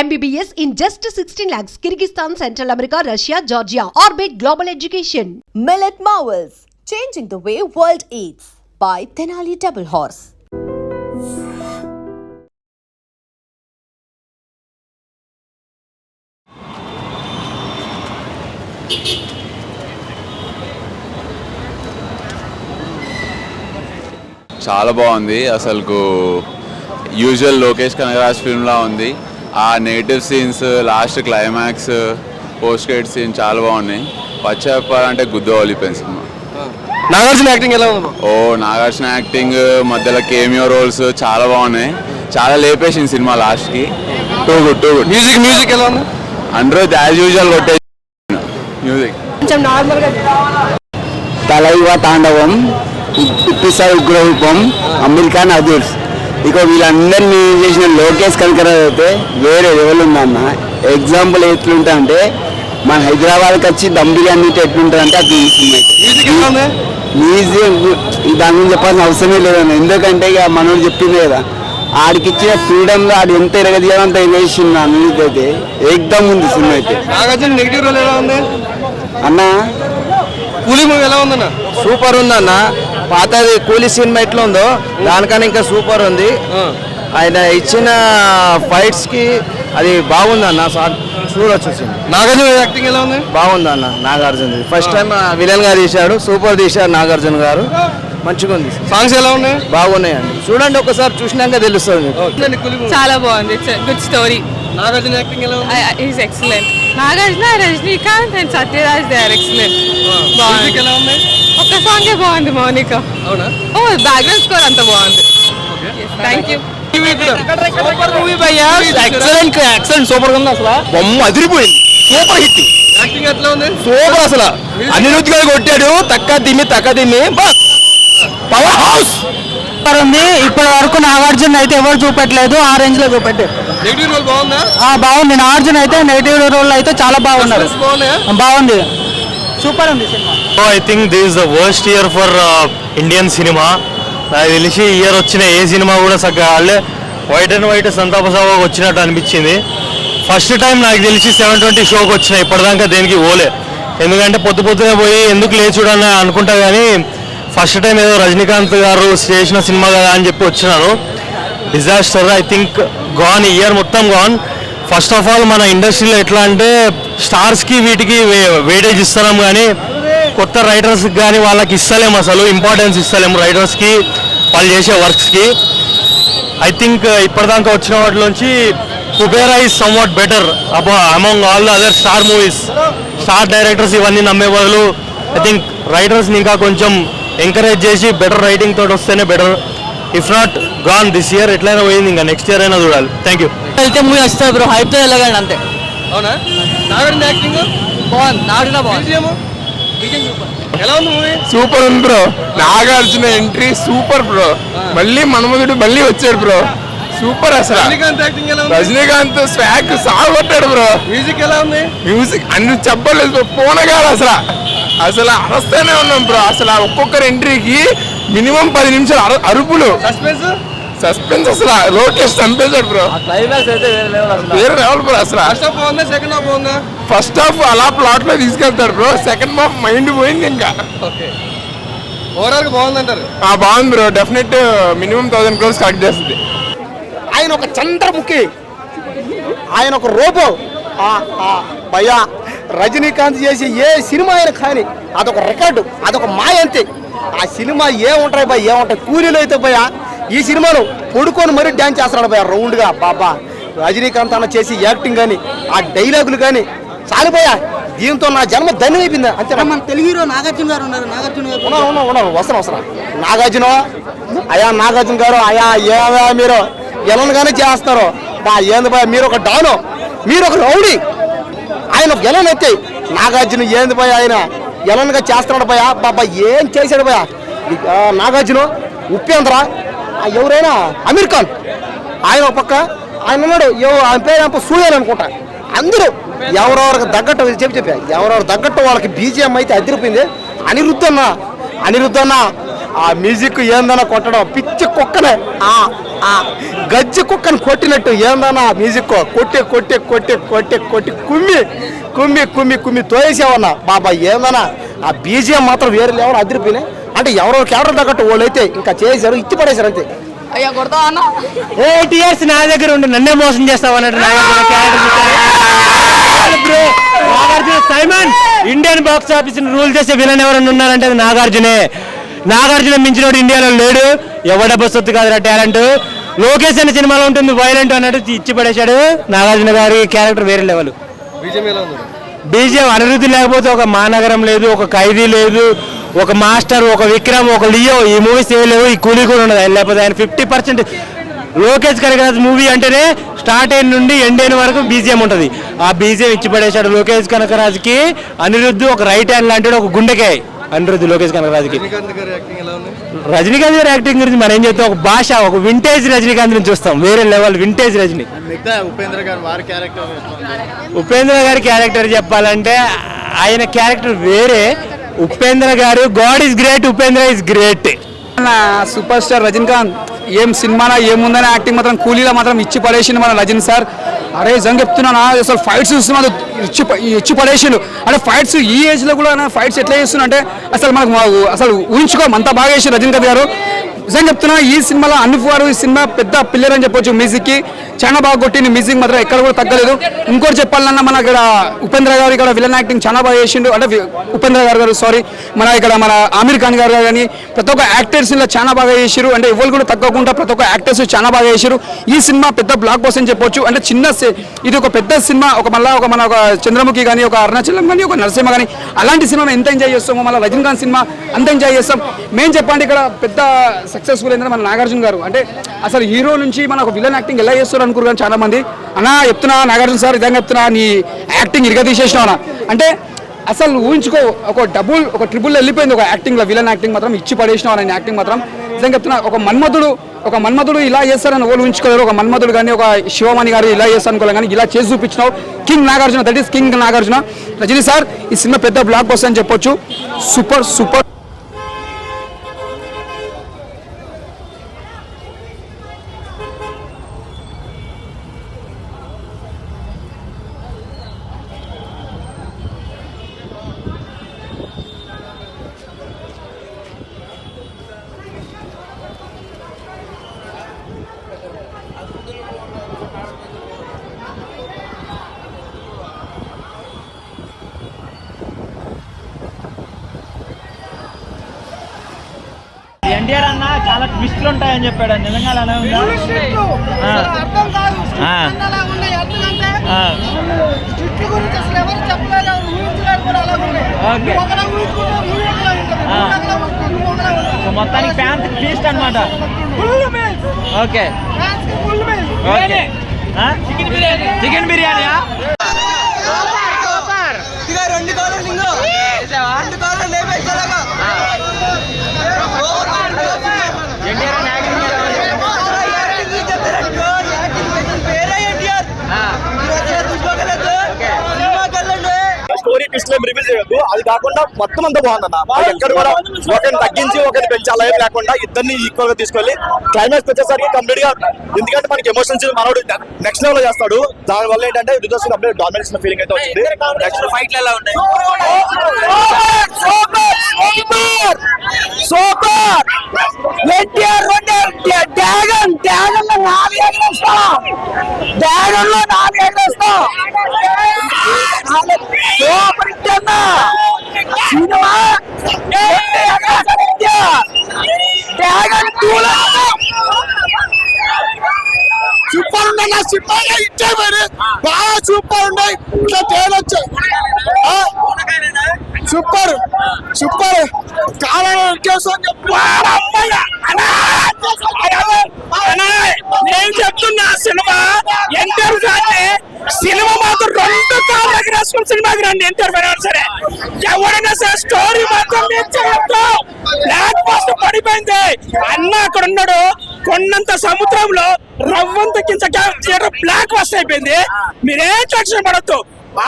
MBBS in just 16 lakhs. Kyrgyzstan, Central America, Russia, Georgia. Orbit Global Education. Millet Marvels, changing the way world eats by Tenali Double Horse. చాలా బాగుంది అసలుకు usual Lokesh Kanagaraj ఫిల్మ్లా ఉంది ఆ native scenes last climax post credit scene చాలా బాగున్నాయి. పచ్చ చెప్పాలంటే గుద్దవలిపోయింది సినిమా. నాగార్జున యాక్టింగ్ ఎలా ఉంది ఓ నాగార్జున యాక్టింగ్ మధ్యలో కేమియో రోల్స్ చాలా బాగున్నాయి. చాలా లేపేసింది సినిమా లాస్ట్కి too good too good music music ఎలా ఉంది? అందరూ యాజ్ యూజువల్ కొట్టే మ్యూజిక్ కొంచెం నార్మల్గా తలైవ తాండవం ఇప్పిస్తారు ఉగ్రరూపం అమెరికన్ అదూర్స్ ఇక వీళ్ళందరినీ చేసిన లోకేష్ కనకర అయితే వేరే లెవెల్ ఉందన్న. ఎగ్జాంపుల్ ఎట్లుంటా అంటే మన హైదరాబాద్కి వచ్చి దమ్ బిర్యానీ ఎట్లుంటుంది అంటే అది మ్యూజియం దాని గురించి చెప్పాల్సిన అవసరమే లేదన్న. ఎందుకంటే ఇక మనోడు చెప్పింది కదా ఆడికి ఇచ్చిన ఫ్రీడమ్లో ఆడు ఎంత ఎరగదీయాలో అంత ఎగేసింది అన్నిటి అయితే. ఏకదమ్ ఉంది సినిమా అయితే. అన్న? కూలీ మూవీ ఎలా ఉందన్న? సూపర్ ఉందన్న. పాతది కూలీ సినిమా ఎట్లా ఉందో దానికన్నా ఇంకా సూపర్ ఉంది. ఆయన ఇచ్చిన ఫైట్స్కి అది బాగుందన్న సా- చూడొచ్చు నాగార్జున యాక్టింగ్ ఎలా ఉంది? బాగుందన్న నాగార్జున ఫస్ట్ టైం విలన్గా తీశాడు సూపర్ తీశాడు నాగార్జున గారు. మంచిగా ఉంది. సాంగ్స్ ఎలా ఉన్నాయి? బాగున్నాయండి చూడండి ఒకసారి చూసినాక తెలుస్తుంది చాలా బాగుంది. It's good story Nagarjuna acting ఎలా ఉంది? Is excellent Nagarjuna Rajinikanth and Sathyaraj they are excellent బాగుంది. ఎలా ఉంది? ఒక్క సాంగే బాగుంది మౌనిక. అవునా? ఓ బ్యాక్గ్రౌండ్ స్కోర్ అంత బాగుంది. థ్యాంక్ యూ సూపర్ మూవీ భయ్యా ఎక్సలెంట్ ఎక్సలెంట్ సూపర్ ఉంది అసలు. బొమ్మ అదిరిపోయింది. సూపర్ హిట్ యాక్టింగ్ ఎట్లా ఉంది? సూపర్ అసలు. అనిరుద్ధ్ గారు కొట్టాడు. తక్క దిమ్మి తక్క దిమ్మి పవర్ హౌస్ ఉంది. ఇప్పటి వరకు నాగార్జున అయితే ఎవరు చూపెట్టలేదు ఆ రేంజ్లో చూపెట్టారు నెగిటివ్ రోల్ బాగుందా? ఆ బాగుంది. నాగార్జున అయితే నెగిటివ్ రోల్ అయితే చాలా బాగున్నారు. బాగుంది. సూపర్ ఉంది cinema. I think this is the worst year for Indian cinema నాకు తెలిసి ఇయర్ వచ్చిన ఏ సినిమా కూడా చక్కగా వాళ్ళే వైట్ అండ్ వైట్ సంతాప సభకు వచ్చినట్టు అనిపించింది. ఫస్ట్ టైం నాకు తెలిసి సెవెన్ ట్వంటీ షోకి వచ్చిన ఇప్పటిదాకా దేనికి ఓలే ఎందుకంటే పొద్దు పొద్దునే పోయి ఎందుకు లేచుడని అనుకుంటా కానీ ఫస్ట్ టైం ఏదో రజనీకాంత్ గారు చేసిన సినిమా కదా అని చెప్పి వచ్చినాను. Disaster I think gone year మొత్తం గాన్ ఫస్ట్ ఆఫ్ ఆల్ మన ఇండస్ట్రీలో ఎట్లా అంటే స్టార్స్కి వీటికి వేటేజ్ ఇస్తున్నాం కానీ కొత్త రైటర్స్కి కానీ వాళ్ళకి ఇస్తలేము అసలు ఇంపార్టెన్స్ ఇస్తలేము రైటర్స్కి వాళ్ళు చేసే వర్క్స్కి. ఐ థింక్ uh, ఇప్పటిదాకా వచ్చిన వాటిలోంచి Kubera is somewhat better above among all the other star movies star directors ఇవన్నీ నమ్మే బదులు ఐ థింక్ రైటర్స్ని ఇంకా కొంచెం ఎంకరేజ్ చేసి బెటర్ రైటింగ్ తోటి వస్తేనే better if not gone this year ఎట్లయినా పోయింది ఇంకా. నెక్స్ట్ ఇయర్ అయినా చూడాలి. థ్యాంక్ యూ వెళ్తే మూవీ వస్తుంది బ్రో. హైప్తో వెళ్ళగండి అంతే. అవునా? నాగార్జున యాక్టింగ్ బాగుంది. నాగార్జున బాగుంది. ఎలా ఉంది మూవీ? సూపర్ ఉంది bro. Nagarjuna entry super bro. మళ్ళీ మన్మధుడు మళ్ళీ వచ్చాడు బ్రో. సూపర్ అసలు. రజనీకాంత్ యాక్టింగ్ ఎలా ఉంది? రజనీకాంత్ స్వాగ్ సాగొట్టాడు బ్రో. మ్యూజిక్ ఎలా ఉంది? మ్యూజిక్ అన్ని చెప్పలేదు పోనగాడు అసలు. అసలు అరస్తూనే ఉన్నాం బ్రో. అసలు ఒక్కొక్కరి ఎంట్రీకి మినిమం పది నిమిషాలు అరు- అరుపులు. సస్పెన్స్? సస్పెన్స్ అసలు. లోకేష్ చంపేశాడు బ్రో. క్లైమాక్స్ అయితే వేరే లెవెల్ బ్రో అసలు. ఫస్ట్ హాఫ్ బాగుందా సెకండ్ హాఫ్ బాగుందా? ఫస్ట్ హాఫ్ అలా ప్లాట్లో తీసుకెళ్తాడు బ్రో. సెకండ్ హాఫ్ మైండ్ పోయింది ఇంకా. ఓకే. ఓవరాల్ బాగుందంటారు? ఆ బాగుంది bro. Definite minimum thousand crores collect చేస్తుంది. ఆయన ఒక చంద్రముఖి. ఆయన ఒక రోబో. భయ్యా. రజనీకాంత్ చేసి ఏ సినిమా అయినా కానీ అదొక రికార్డు అదొక మాయ అంతే. ఆ సినిమా ఏముంటాయి భయ ఏముంటాయి కూలీలు అయితే భయ్యా ఈ సినిమాను పొడుకొని మరీ డ్యాన్స్ చేస్తున్నాడు భయ్యా రౌండ్గా. బాబా రజనీకాంత్ అన్న చేసి యాక్టింగ్ కానీ ఆ డైలాగులు కానీ చాలు భయ్యా దీంతో నా జన్మ ధన్యమైపోయింది అంతే మన తెలుగు హీరో నాగార్జున గారు ఉన్నారు నాగార్జున గారు. ఉన్నారు ఉన్నారు ఉన్నారు వస్తాను వస్తాను నాగార్జున అయా నాగార్జున గారు అయా ఏమయ్యా మీరు ఎలాగానే చేస్తారు బా ఏంది బా మీరు ఒక డాను మీరు ఒక రౌడీ. ఆయన ఒక ఎలన్ నాగార్జున ఏంది పోయా ఆయన? ఎలన్గా చేస్తున్నాడు పోయా బాబా ఏం చేశాడు పోయా నాగార్జున ఉపేంద్ర ఎవరైనా? అమీర్ ఖాన్. ఆయన ఒక పక్క ఆయన ఉన్నాడు. ఆయన పేరు ఏమో సూర్యన్ అనుకుంటా. అందరూ ఎవరెవరికి తగ్గట్టు చెప్పి చెప్పా. ఎవరెవరు తగ్గట్టు వాళ్ళకి బీజిఎం అయితే అదిరిపోయింది. అనిరుద్ధన్న అనిరుద్ధన్న ఆ మ్యూజిక్ ఏందన్నా కొట్టడం పిచ్చి కుక్కనే. ఆ ఆ. గజ్జి కుక్కని కొట్టినట్టు ఏందన్నా ఆ మ్యూజిక్? కొట్టి కొట్టి కొట్టి కొట్టి కొట్టి కుమ్మి కుమ్మి కుమ్మి కుమ్మి తోయేసావన్నా. బాబా ఏందన్నా? ఆ బీజిఎం మాత్రం వేరే లెవెల్ అదిరిపోయినాయి. అంటే ఎవరో కేవలం తగ్గట్టు వాళ్ళు అయితే ఇంకా చేశారు ఇచ్చి పడేశారు అంతే. అయ్యా కొడతా అన్న. ఎయిట్ ఇయర్స్ నా దగ్గర ఉండి నన్నే మోసం చేస్తావు అన్నట్టు Nagarjuna Simon Indian box office rule చేసే విలన్ ఎవరైనా ఉన్నారంటే అది నాగార్జునే. నాగార్జున మించినోడు ఇండియాలో లేడు. ఎవడ సొత్తు కాదురా టాలెంట్. లోకేష్ అనే సినిమాలో ఉంటుంది వైలెంట్ అన్నట్టు ఇచ్చి పడేశాడు నాగార్జున గారి క్యారెక్టర్ వేరే లెవెల్. బీజం అనిరుద్ధి లేకపోతే ఒక మానగరం లేదు ఒక ఖైదీ లేదు ఒక మాస్టర్ ఒక విక్రమ్ ఒక లియో. ఈ మూవీస్ ఏవి లేవు ఈ కూలీ కూడా ఉండదు. ఆయన లేకపోతే ఆయన fifty percent Lokesh Kanakaraj movie అంటేనే స్టార్ట్ అయిన నుండి ఎండ్ అయిన వరకు బీజిఎం ఉంటుంది. ఆ బీజిఎం ఇచ్చి పడేశాడు లోకేష్ కనకరాజ్కి. అనిరుద్ధ్ ఒక రైట్ హ్యాండ్ లాంటి ఒక గుండెకాయ. అనిరుద్ధ్ లోకేష్ కనకరాజ్కి రజనీకాంత్ గారి యాక్టింగ్ ఎలా ఉంది? రజనీకాంత్ గారి యాక్టింగ్ గురించి మనం ఏం చెప్తాం? ఒక భాష ఒక వింటేజ్ రజనీకాంత్ నుంచి చూస్తాం. వేరే లెవెల్ వింటేజ్ రజనీ. ఉపేంద్ర గారు వారి క్యారెక్టర్ ఉపేంద్ర గారి క్యారెక్టర్ చెప్పాలంటే ఆయన క్యారెక్టర్ వేరే. Upendra garu god is great Upendra is great super star Rajinikanth. ఏం సినిమానా ఏముందని యాక్టింగ్ మాత్రం కూలీలో మాత్రం ఇచ్చి పడేసిండు మన రజనీ సార్. అరే నిజం చెప్తున్నానా అసలు ఫైట్స్ చూస్తున్నా ఇచ్చి ఇచ్చి పడేసిండు. అంటే ఫైట్స్ ఈ ఏజ్లో కూడా ఫైట్స్ ఎట్లా చేస్తున్నా అంటే అసలు మనకు అసలు ఊహించుకోం అంత బాగా వేసి రజనీకాంత్ గారు. నిజం చెప్తున్నా ఈ సినిమాలో అన్నుఫ్ గారు ఈ సినిమా పెద్ద పిల్లర్ అని చెప్పొచ్చు మ్యూజిక్కి చాలా బాగా కొట్టింది మ్యూజిక్ మాత్రం ఎక్కడ కూడా తగ్గలేదు. ఇంకోటి చెప్పాలన్నా మన ఇక్కడ ఉపేంద్ర గారు ఇక్కడ విలన్ యాక్టింగ్ చాలా బాగా చేసిండు. అంటే ఉపేంద్ర గారు గారు సారీ మన ఇక్కడ మన ఆమీర్ ఖాన్ గారు కానీ ప్రతి ఒక్క యాక్టర్స్ ఇలా చాలా బాగా చేసిరు అంటే ఎవరు కూడా తగ్గకుండా ప్రతి ఒక్క యాక్టర్స్ చాలా బాగా చేసిరు ఈ సినిమా పెద్ద బ్లాక్ బస్ అని చెప్పొచ్చు. అంటే చిన్న ఇది ఒక పెద్ద సినిమా ఒక మళ్ళీ ఒక మన ఒక చంద్రముఖి కానీ ఒక అరుణాచలం కానీ ఒక నరసింహ కానీ అలాంటి సినిమా ఎంత ఎంజాయ్ చేస్తామో మళ్ళీ రజనీకాంత్ సినిమా అంత ఎంజాయ్ చేస్తాం. మేము చెప్పండి ఇక్కడ పెద్ద సక్సెస్ఫుల్ అయిందని మన నాగార్జున గారు. అంటే అసలు హీరో నుంచి మన ఒక విలన్ యాక్టింగ్ ఎలా చేస్తారు అనుకోరు కానీ చాలా మంది అన్నా చెప్తున్నా నాగార్జున సార్ ఇదంగా చెప్తున్నా నీ యాక్టింగ్ ఇరగ తీసేసినా అంటే అసలు ఊహించుకో ఒక డబుల్ ఒక ట్రిపుల్ వెళ్ళిపోయింది ఒక యాక్టింగ్లో విలన్ యాక్టింగ్ మాత్రం ఇచ్చి పడేసినా ఆయన యాక్టింగ్ మాత్రం. నిజంగా చెప్తున్నా ఒక మన్మధుడు ఒక మన్మధుడు ఇలా చేస్తారని వాళ్ళు ఉంచుకోలేరు ఒక మన్మధుడు కానీ ఒక శివమణి గారు ఇలా చేస్తారు అనుకోలేదు కానీ ఇలా చేసి చూపించినావు. King Nagarjuna that is king Nagarjuna. Rajini sir ఈ సినిమా పెద్ద బ్లాక్ బస్ అని చెప్పొచ్చు. Super super. ఎన్టీఆర్ అన్న చాలా ట్విస్ట్లు ఉంటాయని చెప్పాడు. నిజంగా అలానే ఉందా? మొత్తానికి ఫ్యాన్స్ ఫీస్ట్ అనమాట okay. Okay. Chicken biryani. Chicken బిర్యానీయా? ఏం రివీల్ చేయొద్దు. అది కాకుండా మొత్తం అంతా బాగుందన్న. ఎక్కడ కూడా ఒకరిని తగ్గించి ఒకరిని పెంచాలి ఏం లేకుండా ఇద్దరిని ఈక్వల్గా తీసుకెళ్ళి క్లైమాక్స్ వచ్చేసరికి కంప్లీట్గా ఎందుకంటే మనకి ఎమోషన్స్ మనోడు నెక్స్ట్ లెవెల్ చేస్తాడు. దాని వల్ల ఏంటంటే రుద్రస్ కంప్లీట్ డామినేషన్ ఫీలింగ్ అయితే వచ్చింది నెక్స్ట్ ఫైట్ ఎలా ఉంటాయి సూపర్! ఎన్టీఆర్ డ్యాగన్ డ్యాగన్లో నాలుగు ఎగరేస్తా డ్యాగన్లో నాలుగు ఇచ్చన్నా సినిమా డ్యాగన్ టూలో సూపర్ ఉన్నాయి సూపర్గా ఇచ్చే మరి బాగా సూపర్ ఉన్నాయి. ఇట్లా తేలొచ్చు సూపర్ సూపర్. కాలం నేను చెప్తున్నా సినిమా ఎన్టీఆర్ గారిని సినిమా మాత్రం రెండు కాళ్ళు ఎగరేసుకుని సినిమాకి రండి ఎన్టీఆర్ గారు సరే ఎవరైనా సరే స్టోరీ మాత్రం బ్లాక్ పోస్ట్ పడిపోయింది. అన్న అక్కడ ఉన్నాడు. కొన్నంత సముద్రంలో రవ్వంత కింద థియేటర్ బ్లాక్ బస్ట్ అయిపోయింది. మీరేం టెన్షన్ పడద్దు.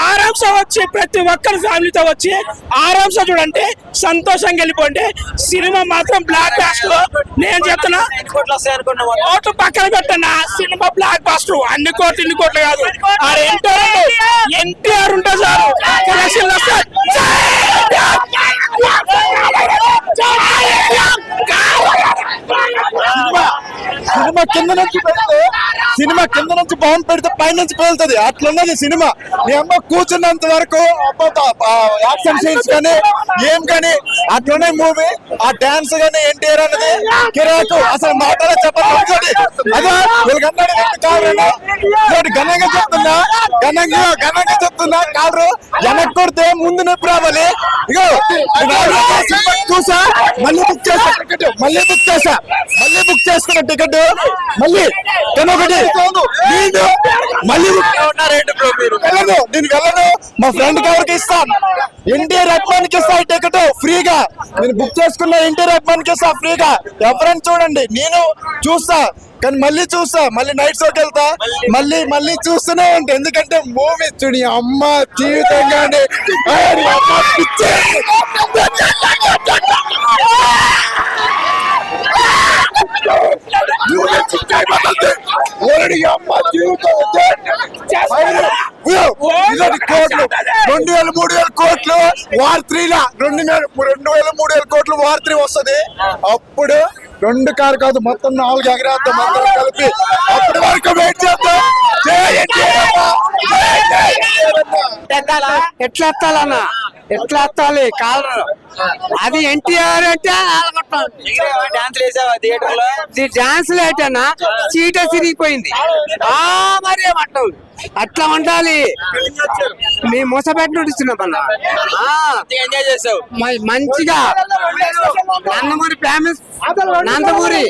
ఆరాంస వచ్చి ప్రతి ఒక్కరి ఫ్యామిలీతో వచ్చి ఆరాంస చూడండి సంతోషంగా వెళ్ళిపోండి. సినిమా మాత్రం బ్లాక్ బాస్టర్ నేను చెప్తున్నా కోట్లు పక్కన పెట్టన్నా సినిమా బ్లాక్ బాస్టర్ అన్ని కోట్లు ఇన్ని కోట్లు కాదు. ఆ ఎన్టీఆర్ ఎన్టీఆర్ ఉంటే సార్ కలెక్షన్లు సినిమా సినిమా కింద నుంచి పెడితే సినిమా కింద నుంచి బాంబు పెడితే పై నుంచి పేలుతుంది. అట్లున్నది సినిమా. మీ అమ్మ కూర్చున్నంత వరకు యాక్షన్ సీన్స్ కానీ ఏం కానీ అట్లనే మూవీ ఆ డాన్స్ కానీ ఎన్టీఆర్ అన్నది కిరాకు. అసలు మాటలో చెప్పండి అదే వీళ్ళకన్నాడు కాదు ఘనంగా చెప్తున్నా ఘనంగా ఘనంగా చెప్తున్నా కాదు వెనక్కి కొడితే ముందు నొప్పి రావాలి. ఇగో చూసా? మళ్ళీ బుక్ చేసా. మళ్ళీ బుక్ చేసా. మళ్ళీ బుక్ చేసుకున్న టికెట్ మళ్ళీ కానీ ఒకటి మళ్ళీ వెళ్ళను నేను వెళ్ళను. మా ఫ్రెండ్ ఎవరికి ఇస్తాను ఎన్టీఆర్ అభిమానికి ఇస్తా ఈ టికెట్ ఫ్రీగా. నేను బుక్ చేసుకున్న ఎన్టీఆర్ అభిమానికి ఇస్తా ఫ్రీగా. ఎవరైనా చూడండి. నేను చూస్తా. కానీ మళ్ళీ చూస్తా. మళ్ళీ నైట్ షోకి వెళ్తా. మళ్ళీ మళ్ళీ చూస్తూనే ఉంటా. ఎందుకంటే మూవీ చూడి. అమ్మ జీవితంగానే. ఆయన అమ్మ పిచ్చి. ఓడి అమ్మ జీవితం వద్దే. ఇదిగో, ఇలాంటి కోట్లు రెండు వేల మూడు వేల కోట్లు వార్ త్రీలా. రెండు వేల రెండు వేల మూడు వేల కోట్లు వార్ త్రీ వస్తుంది. అప్పుడు రెండు కారు కాదు మొత్తం నాలుగు ఎగరేద్దాం అందరం కలిపి అప్పటి వరకు వెయిట్ చేద్దాం. ఎట్లా ఎత్తాలన్నా ఎట్లా ఎత్తాలి కాలర్ అది ఎన్టీఆర్ అంటే డాన్స్ లేటన్నా సీట సిరిగిపోయింది. ఆ మరి ఏమంటావు? అట్లా ఉండాలి. మేము మోసపెట్టి నడుస్తున్నాం అన్న ఎంజాయ్ చేసావు. మంచిగా. నందమూరి ఫ్యామిలీ నందమూరి.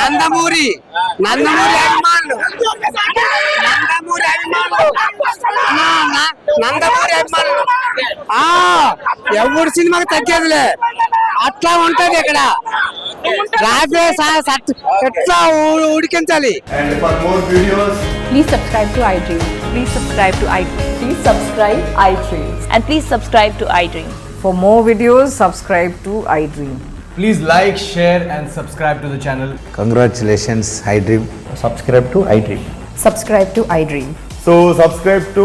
నందమూరి. నందమూరి అభిమానులు. నందమూరి అభిమానులు. నందమూరి అభిమానులు. ఆ ఎవరి సినిమాకి తగ్గేదిలే అట్లా ఉంటది ఇక్కడ రాజే ఎట్లా ఉడికించాలి Please subscribe to iDream. Please subscribe to iDream. Please subscribe iDream. And please subscribe to iDream. For more videos, subscribe to iDream. Please like, share and subscribe to the channel. Dream subscribe to iDream Subscribe to iDream. So subscribe to